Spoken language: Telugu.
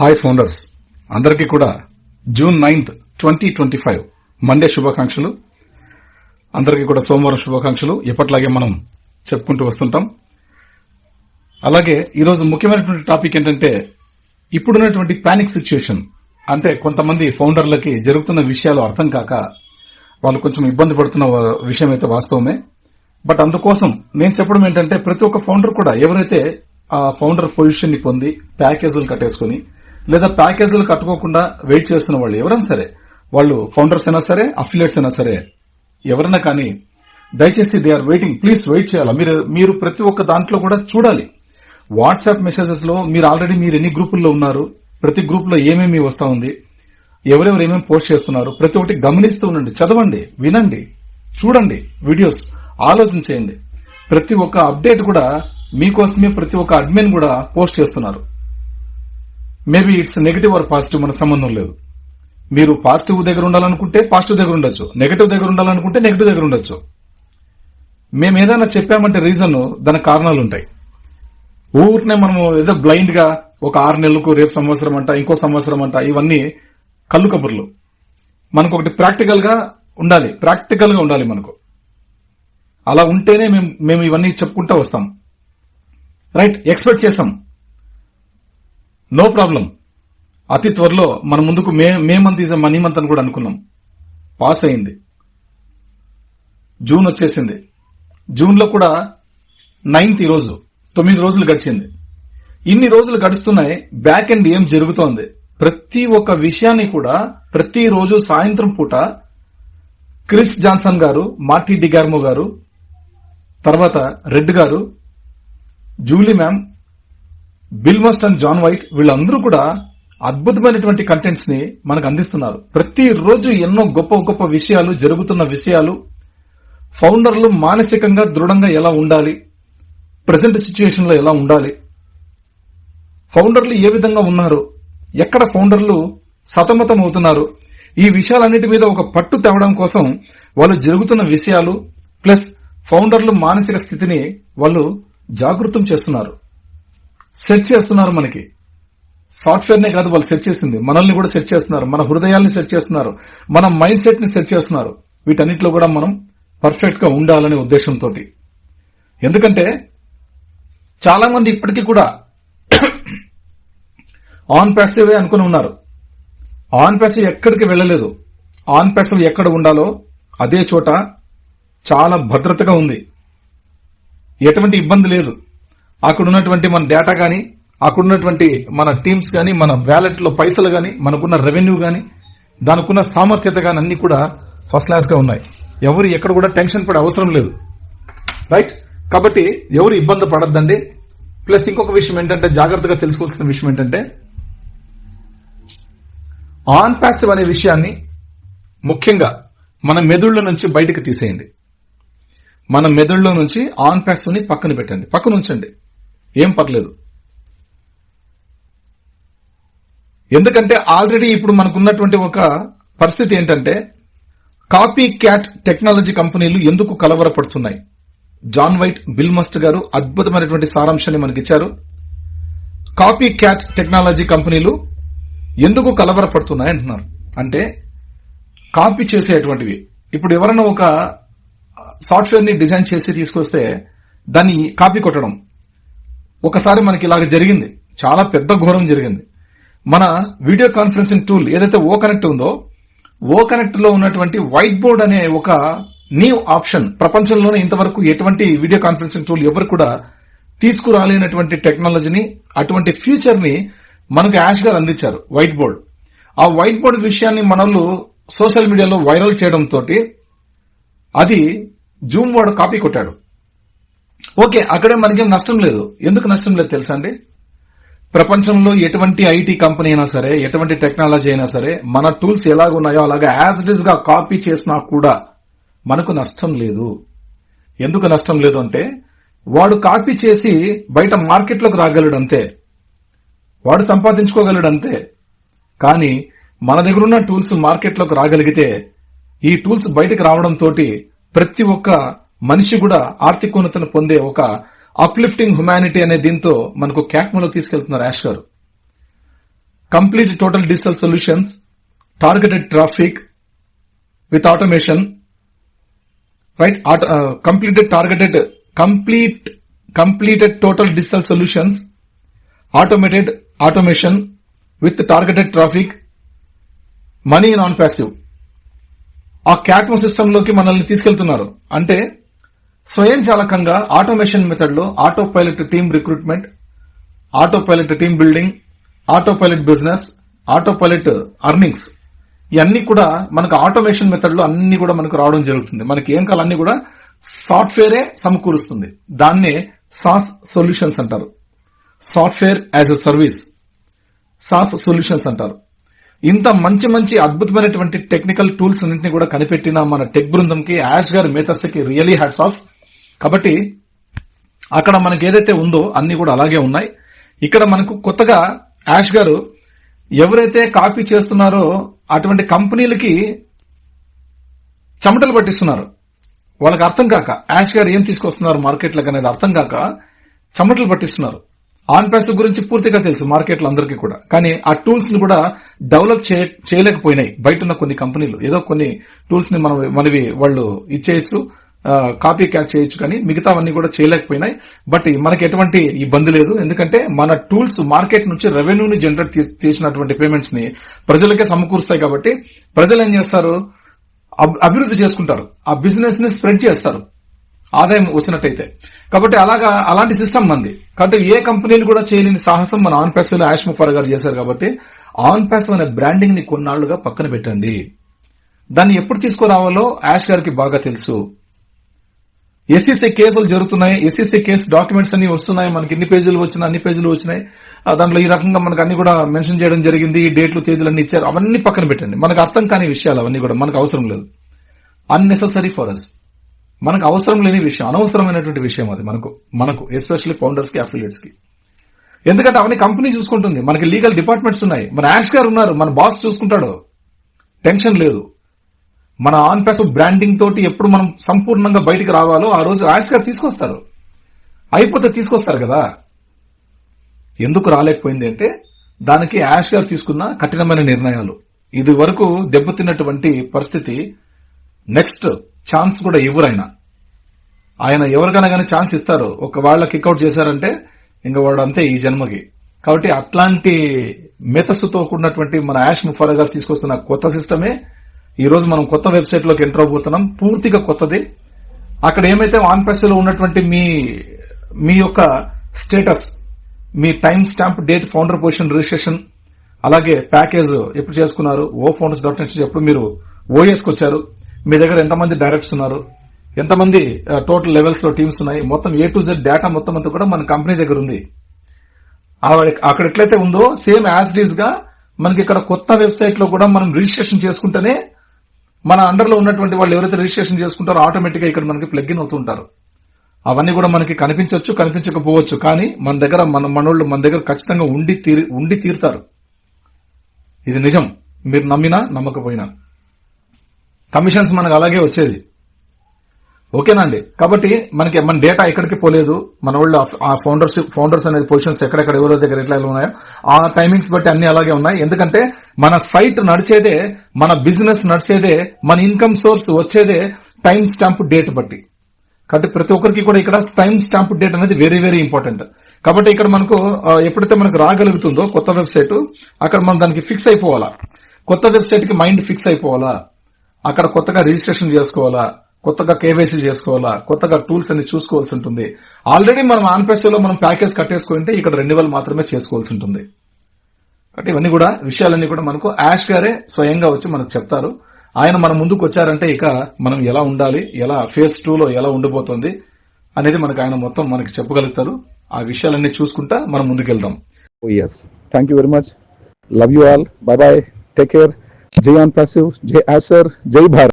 హాయ్ ఫౌండర్స్ అందరికీ కూడా June ninth twenty twenty five Monday శుభాకాంక్షలు. అందరికీ కూడా సోమవారం శుభాకాంక్షలు. ఎప్పట్లాగే మనం చెప్పుకుంటూ వస్తుంటాం. అలాగే ఈరోజు ముఖ్యమైనటువంటి టాపిక్ ఏంటంటే ఇప్పుడున్నటువంటి పానిక్ సిచ్యుయేషన్ అంటే కొంతమంది ఫౌండర్లకి జరుగుతున్న విషయాలు అర్థం కాక వాళ్ళు కొంచెం ఇబ్బంది పడుతున్న విషయం అయితే వాస్తవమే. బట్ అందుకోసం నేను చెప్పడం ఏంటంటే ప్రతి ఒక్క ఫౌండర్ కూడా ఎవరైతే ఆ ఫౌండర్ పొజిషన్ని పొంది ప్యాకేజీలు కట్టేసుకుని లేదా ప్యాకేజీలు కట్టుకోకుండా వెయిట్ చేస్తున్న వాళ్ళు ఎవరైనా సరే వాళ్ళు ఫౌండర్స్ అయినా సరే అఫిలియేట్స్ అయినా సరే ఎవరైనా కానీ దయచేసి they are waiting. Please wait చేయాలి? మీరు మీరు ప్రతి ఒక్క దాంట్లో కూడా చూడాలి. వాట్సాప్ మెసేజెస్లో మీరు ఆల్రెడీ మీరు ఎన్ని గ్రూపుల్లో ఉన్నారు ప్రతి గ్రూప్లో ఏమేమి వస్తా ఉంది ఎవరెవరు ఏమేమి పోస్ట్ చేస్తున్నారు ప్రతి ఒక్కటి గమనిస్తూ ఉండండి చదవండి వినండి చూడండి వీడియోస్ ఆలోచన చేయండి. ప్రతి ఒక్క అప్డేట్ కూడా మీకోసమే ప్రతి ఒక్క అడ్మిన్ కూడా పోస్ట్ చేస్తున్నారు. Maybe it's negative or positive మన సంబంధం లేదు. మీరు పాజిటివ్ దగ్గర ఉండాలనుకుంటే పాజిటివ్ దగ్గర ఉండొచ్చు. నెగిటివ్ దగ్గర ఉండాలనుకుంటే నెగిటివ్ దగ్గర ఉండొచ్చు. మేము ఏదైనా చెప్పామంటే రీజన్ దానికి కారణాలు ఉంటాయి. ఊరినే మనము ఏదో బ్లైండ్గా ఒక ఆరు నెలలకు రేపు సంవత్సరం అంట ఇంకో సంవత్సరం అంట ఇవన్నీ కళ్ళు కబుర్లు. మనకు ఒకటి ప్రాక్టికల్గా ఉండాలి. ప్రాక్టికల్గా ఉండాలి మనకు. అలా ఉంటేనే మేము మేము ఇవన్నీ చెప్పుకుంటూ వస్తాం. రైట్ ఎక్స్పెక్ట్ చేసాం నో ప్రాబ్లం. అతి త్వరలో మన ముందుకు May May month is money month అని కూడా అనుకున్నాం. పాస్ అయింది. జూన్ వచ్చేసింది. జూన్లో కూడా నైన్త్ ఈ రోజు తొమ్మిది రోజులు గడిచింది. ఇన్ని రోజులు గడుస్తున్నాయి బ్యాక్ ఎండ్ ఏం జరుగుతోంది? ప్రతి ఒక్క విషయాన్ని కూడా ప్రతి రోజు సాయంత్రం పూట క్రిస్ జాన్సన్ గారు మార్టీ డిగార్మో గారు తర్వాత రెడ్ గారు Julie ma'am Bill Must and John White వీళ్ళందరూ కూడా అద్భుతమైనటువంటి కంటెంట్స్ని మనకు అందిస్తున్నారు. ప్రతిరోజు ఎన్నో గొప్ప గొప్ప విషయాలు జరుగుతున్న విషయాలు ఫౌండర్లు మానసికంగా దృఢంగా ఎలా ఉండాలి ప్రజెంట్ సిచ్యుయేషన్లో ఎలా ఉండాలి ఫౌండర్లు ఏ విధంగా ఉన్నారు ఎక్కడ ఫౌండర్లు సతమతం అవుతున్నారు ఈ విషయాలన్నిటి మీద ఒక పట్టు తేవడం కోసం వాళ్ళు జరుగుతున్న విషయాలు ప్లస్ ఫౌండర్లు మానసిక స్థితిని వాళ్ళు జాగృతం చేస్తున్నారు. సెట్ చేస్తున్నారు మనకి. సాఫ్ట్వేర్నే కాదు వాళ్ళు సెట్ చేసింది. మనల్ని కూడా సెట్ చేస్తున్నారు. మన హృదయాల్ని సెట్ చేస్తున్నారు. మన మైండ్ సెట్ని సెట్ చేస్తున్నారు. వీటన్నిటిలో కూడా మనం పర్ఫెక్ట్గా ఉండాలనే ఉద్దేశంతో ఎందుకంటే చాలా మంది ఇప్పటికీ కూడా ఆన్ ప్యాసివ్ అనుకుని ఉన్నారు. ఆన్ ప్యాసివ్ ఎక్కడికి వెళ్ళలేదు. ఆన్ ప్యాసివ్ ఎక్కడ ఉండాలో అదే చోట చాలా భద్రతగా ఉంది. ఎటువంటి ఇబ్బంది లేదు. అక్కడ ఉన్నటువంటి మన డేటా కానీ అక్కడ ఉన్నటువంటి మన టీమ్స్ కానీ మన వ్యాలెట్లో పైసలు కానీ మనకున్న రెవెన్యూ కానీ దానికున్న సామర్థ్యత కానీ అన్ని కూడా ఫస్ట్ క్లాస్గా ఉన్నాయి. ఎవరు ఎక్కడ కూడా టెన్షన్ పడే అవసరం లేదు. రైట్ కాబట్టి ఎవరు ఇబ్బంది పడద్దండి. ప్లస్ ఇంకొక విషయం ఏంటంటే జాగ్రత్తగా తెలుసుకోవాల్సిన విషయం ఏంటంటే ఆన్ ప్యాసివ్ అనే విషయాన్ని ముఖ్యంగా మన మెదుళ్ళ నుంచి బయటకు తీసేయండి. మన మెదడులో నుంచి ఆన్ ప్యాసివ్ని పక్కన పెట్టండి. పక్కన ఉంచండి ఏం పర్లేదు. ఎందుకంటే ఆల్రెడీ ఇప్పుడు మనకున్నటువంటి ఒక పరిస్థితి ఏంటంటే కాపీ క్యాట్ టెక్నాలజీ కంపెనీలు ఎందుకు కలవరపడుతున్నాయి? జాన్ వైట్ బిల్ మస్ట్ గారు అద్భుతమైనటువంటి సారాంశాన్ని మనకిచ్చారు. కాపీ క్యాట్ టెక్నాలజీ కంపెనీలు ఎందుకు కలవరపడుతున్నాయి అంటున్నారు. అంటే కాపీ చేసేటువంటివి. ఇప్పుడు ఎవరైనా ఒక సాఫ్ట్వేర్ని డిజైన్ చేసి తీసుకొస్తే దాన్ని కాపీ కొట్టడం. ఒకసారి మనకి ఇలాగ జరిగింది. చాలా పెద్ద ఘోరం జరిగింది. మన వీడియో కాన్ఫరెన్సింగ్ టూల్ ఏదైతే ఓ కనెక్ట్ ఉందో ఓ కనెక్ట్లో ఉన్నటువంటి వైట్ బోర్డ్ అనే ఒక న్యూ ఆప్షన్ ప్రపంచంలోనే ఇంతవరకు ఎటువంటి వీడియో కాన్ఫరెన్సింగ్ టూల్ ఎవరు కూడా తీసుకురాలేనటువంటి టెక్నాలజీని అటువంటి ఫ్యూచర్ని మనకు యాష్ గారు అందించారు వైట్ బోర్డ్. ఆ వైట్ బోర్డ్ విషయాన్ని మనల్ని సోషల్ మీడియాలో వైరల్ చేయడంతో అది జూమ్ వాడు కాపీ కొట్టాడు. ఓకే అక్కడే మనకేం నష్టం లేదు. ఎందుకు నష్టం లేదు తెలుసా అండి? ప్రపంచంలో ఎటువంటి ఐటీ కంపెనీ అయినా సరే ఎటువంటి టెక్నాలజీ అయినా సరే మన టూల్స్ ఎలాగున్నాయో అలాగే యాజ్ ఇట్ ఇస్గా కాపీ చేసినా కూడా మనకు నష్టం లేదు. ఎందుకు నష్టం లేదు అంటే వాడు కాపీ చేసి బయట మార్కెట్లోకి రాగలడు అంతే. వాడు సంపాదించుకోగలడు అంతే. కానీ మన దగ్గర ఉన్న టూల్స్ మార్కెట్లోకి రాగలిగితే ఈ టూల్స్ బయటకు రావడంతో ప్రతి ఒక్క మనిషి కూడా ఆర్థికోన్నతను పొందే ఒక అప్లిఫ్టింగ్ హ్యుమానిటీ అనే దీంతో మనకు క్యాక్మలో తీసుకెళ్తున్నారు యాష్ గారు. Complete total digital solutions targeted traffic with automation right completed targeted complete completed total digital solutions automated automation with targeted traffic money non passive ఆ క్యాట్మో సిస్టమ్లోకి మనల్ని తీసుకెళ్తున్నారు. అంటే స్వయంచాలకంగా ఆటోమేషన్ మెథడ్లో autopilot team recruitment autopilot team building autopilot business autopilot earnings ఇవన్నీ కూడా మనకు ఆటోమేషన్ మెథడ్లో అన్ని కూడా మనకు రావడం జరుగుతుంది. మనకి ఏం కావాలన్నీ కూడా సాఫ్ట్వేరే సమకూరుస్తుంది. దాన్నే సాస్ సొల్యూషన్స్ అంటారు. Software as a service. SaaS solutions అంటారు. ఇంత మంచి మంచి అద్భుతమైనటువంటి టెక్నికల్ టూల్స్ అన్నింటినీ కూడా కనిపెట్టిన మన టెక్ బృందంకి యాష్ గారి మేతస్కి రియలీ హ్యాట్స్ ఆఫ్. కాబట్టి అక్కడ మనకి ఏదైతే ఉందో అన్ని కూడా అలాగే ఉన్నాయి. ఇక్కడ మనకు కొత్తగా యాష్ గారు ఎవరైతే కాపీ చేస్తున్నారో అటువంటి కంపెనీలకి చెమటలు పట్టిస్తున్నారు. వాళ్ళకి అర్థం కాక యాష్ గారు ఏం తీసుకొస్తున్నారు మార్కెట్లకు అనేది అర్థం కాక చెమటలు పట్టిస్తున్నారు. ఆన్ ప్యాస్ గురించి పూర్తిగా తెలుసు మార్కెట్లో అందరికీ కూడా. కానీ ఆ టూల్స్ని కూడా డెవలప్ చేయ- చేయలేకపోయినాయి బయట ఉన్న కొన్ని కంపెనీలు. ఏదో కొన్ని టూల్స్ని మనం మనవి వాళ్ళు ఇచ్చేయచ్చు. కాపీ క్యాచ్ చేయొచ్చు కానీ మిగతావన్నీ కూడా చేయలేకపోయినాయి. బట్ మనకి ఎటువంటి ఇబ్బంది లేదు. ఎందుకంటే మన టూల్స్ మార్కెట్ నుంచి రెవెన్యూని జనరేట్ చేసినటువంటి పేమెంట్స్ని ప్రజలకే సమకూరుస్తాయి కాబట్టి ప్రజలు ఏం చేస్తారు? అబ్- అభివృద్ధి చేసుకుంటారు. ఆ బిజినెస్ని స్ప్రెడ్ చేస్తారు. ఆదాయం వచ్చినట్టయితే. కాబట్టి అలాగా అలాంటి సిస్టమ్ మంది. కాబట్టి ఏ కంపెనీలు కూడా చేయలేని సాహసం మన ఆన్లో యాష్ ముఫార్ గారు చేశారు కాబట్టి ఆన్ ప్యాసివ్ అనే బ్రాండింగ్ని కొన్నాళ్ళుగా పక్కన పెట్టండి. దాన్ని ఎప్పుడు తీసుకురావాలో యాష్ గారికి బాగా తెలుసు. ఎస్ఈసీ కేసులు జరుగుతున్నాయి. ఎస్ఈసీ కేసు డాక్యుమెంట్స్ అన్ని వస్తున్నాయి. మనకి ఎన్ని పేజీలు వచ్చినా అన్ని పేజీలు వచ్చినాయి. దాంట్లో ఈ రకంగా మనకు అన్ని కూడా మెన్షన్ చేయడం జరిగింది. ఈ డేట్లు తేదీలు అన్ని ఇచ్చారు. అవన్నీ పక్కన పెట్టండి. మనకు అర్థం కాని విషయాలు అవన్నీ కూడా మనకు అవసరం లేదు. అన్నెసెసరీ ఫర్ అస్ మనకు అవసరం లేని విషయం అనవసరమైనటువంటి విషయం అది మనకు మనకు ఎస్పెషల్లీ ఫౌండర్స్కి అఫిలియేట్స్కి. ఎందుకంటే అవన్నీ కంపెనీ చూసుకుంటుంది. మనకి లీగల్ డిపార్ట్మెంట్స్ ఉన్నాయి. మన యాష్ గారు ఉన్నారు. మన బాస్ చూసుకుంటాడు. టెన్షన్ లేదు. మన ఆన్ ప్యాస్ బ్రాండింగ్ తోటి ఎప్పుడు మనం సంపూర్ణంగా బయటికి రావాలో ఆ రోజు యాష్ గారు తీసుకొస్తారు. అయిపోతే తీసుకొస్తారు కదా. ఎందుకు రాలేకపోయింది అంటే దానికి యాష్ గారు తీసుకున్న కఠినమైన నిర్ణయాలు. ఇది వరకు దెబ్బతిన్నటువంటి పరిస్థితి నెక్స్ట్ ఛాన్స్ కూడా ఇవ్వరైనా ఆయన ఎవరికైనా కానీ ఛాన్స్ ఇస్తారు. ఒక వాళ్ళ కిక్అవుట్ చేశారంటే ఇంకా వాడు అంతే ఈ జన్మకి. కాబట్టి అట్లాంటి మేతస్సుతో కూడినటువంటి మన యాష్ ముఫారా గారు తీసుకొస్తున్న కొత్త సిస్టమే ఈరోజు మనం కొత్త వెబ్సైట్లోకి ఎంటర్ అవబోతున్నాం. పూర్తిగా కొత్తది. అక్కడ ఏమైతే ఆన్లో ఉన్నటువంటి మీ మీ యొక్క స్టేటస్ మీ timestamp date founder position registration అలాగే ప్యాకేజ్ ఎప్పుడు చేసుకున్నారు ఓ ఫౌండర్స్ డాట్ నెట్ ఎప్పుడు మీరు ఓఎస్కి వచ్చారు మీ దగ్గర ఎంతమంది డైరెక్ట్స్ ఉన్నారు ఎంతమంది టోటల్ లెవెల్స్లో టీమ్స్ ఉన్నాయి మొత్తం ఏ టు జెడ్ డేటా మొత్తం అంతా కూడా మన కంపెనీ దగ్గర ఉంది. అక్కడ ఎట్లయితే ఉందో సేమ్ యాజ్ డీస్గా మనకి ఇక్కడ కొత్త వెబ్సైట్లో కూడా మనం రిజిస్ట్రేషన్ చేసుకుంటేనే మన అండర్లో ఉన్నటువంటి వాళ్ళు ఎవరైతే రిజిస్ట్రేషన్ చేసుకుంటారో ఆటోమేటిక్గా ఇక్కడ మనకి ప్లగ్ ఇన్ అవుతుంటారు. అవన్నీ కూడా మనకి కనిపించవచ్చు కనిపించకపోవచ్చు. కానీ మన దగ్గర మన మనోళ్ళు మన దగ్గర ఖచ్చితంగా ఉండి తీరి ఉండి తీరుతారు. ఇది నిజం. మీరు నమ్మినా నమ్మకపోయినా. కమిషన్స్ మనకు అలాగే వచ్చేది. ఓకేనా అండి కాబట్టి మనకి మన డేటా ఎక్కడికి పోలేదు? మన వాళ్ళు ఆ ఫౌండర్స్ ఫౌండర్స్ అనేది పొజిషన్స్ ఎక్కడెక్కడ ఎవరో దగ్గర ఎట్లా ఉన్నాయో ఆ టైమింగ్స్ బట్టి అన్ని అలాగే ఉన్నాయి. ఎందుకంటే మన సైట్ నడిచేదే మన బిజినెస్ నడిచేదే మన ఇన్కమ్ సోర్స్ వచ్చేదే టైం స్టాంప్ డేట్ బట్టి. కాబట్టి ప్రతి ఒక్కరికి కూడా ఇక్కడ టైం స్టాంప్ డేట్ అనేది వెరీ వెరీ ఇంపార్టెంట్. కాబట్టి ఇక్కడ మనకు ఎప్పుడైతే మనకు రాగలుగుతుందో కొత్త వెబ్సైట్ అక్కడ మనం దానికి ఫిక్స్ అయిపోవాలా? కొత్త వెబ్సైట్కి మైండ్ ఫిక్స్ అయిపోవాలా? అక్కడ కొత్తగా రిజిస్ట్రేషన్ చేసుకోవాలా? కొత్తగా కేవైసీ చేసుకోవాలా కొత్తగా టూల్స్ అన్ని చూసుకోవాల్సి ఉంటుంది ఆల్రెడీ మనం ఆన్ మనం ప్యాకేజ్ కట్టేసుకుంటే ఇక్కడ రెన్యువల్ మాత్రమే చేసుకోవాల్సి ఉంటుంది కాబట్టి ఇవన్నీ కూడా విషయాలన్నీ కూడా మనకు యాష్ గారే స్వయంగా వచ్చి మనకు చెప్తారు ఆయన మన ముందుకు వచ్చారంటే ఇక మనం ఎలా ఉండాలి ఎలా ఫేజ్లో ఎలా ఉండబోతోంది అనేది మనకు ఆయన మొత్తం మనకి చెప్పగలుగుతారు ఆ విషయాలన్నీ చూసుకుంటా మనం ముందుకెళ్దాం Oh, yes. Thank you very much. Love you all. Bye bye. Care care. అన్ జై ఆసర్ జై భారత్